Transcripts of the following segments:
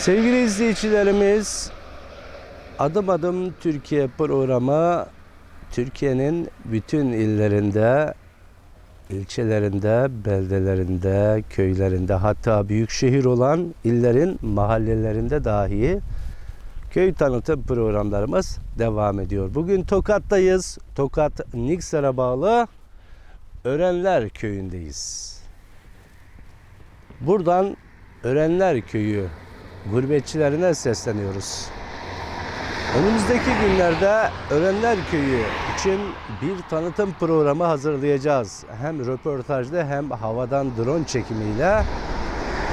Sevgili izleyicilerimiz, Adım Adım Türkiye programı Türkiye'nin bütün illerinde, ilçelerinde, beldelerinde, köylerinde hatta büyük şehir olan illerin mahallelerinde dahi köy tanıtım programlarımız devam ediyor. Bugün Tokat'tayız. Tokat Niksar'a bağlı Örenler Köyü'ndeyiz. Buradan Örenler Köyü gurbetçilerine sesleniyoruz. Önümüzdeki günlerde Örenler Köyü için bir tanıtım programı hazırlayacağız. Hem röportajda hem havadan drone çekimiyle.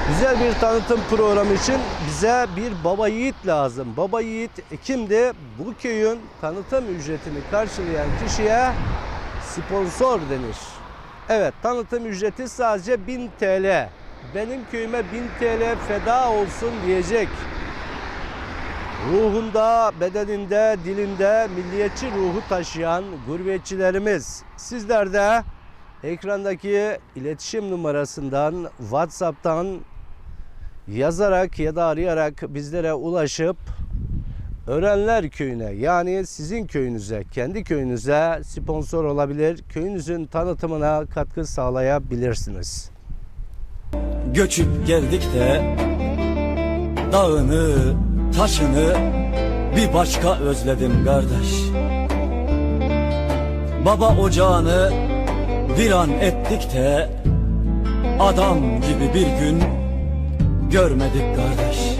Güzel bir tanıtım programı için bize bir baba yiğit lazım. Baba yiğit kimdi? Bu köyün tanıtım ücretini karşılayan kişiye sponsor denir. Evet tanıtım ücreti sadece 1000 TL. Benim köyüme 1000 TL feda olsun diyecek. Ruhunda, bedeninde, dilinde milliyetçi ruhu taşıyan gurbetçilerimiz. Sizler de ekrandaki iletişim numarasından, WhatsApp'tan yazarak ya da arayarak bizlere ulaşıp Örenler köyüne yani sizin köyünüze, kendi köyünüze sponsor olabilir, köyünüzün tanıtımına katkı sağlayabilirsiniz. Göçüp geldik de Dağını, taşını Bir başka özledim kardeş. Baba ocağını Bir an ettik de Adam gibi bir gün Görmedik kardeş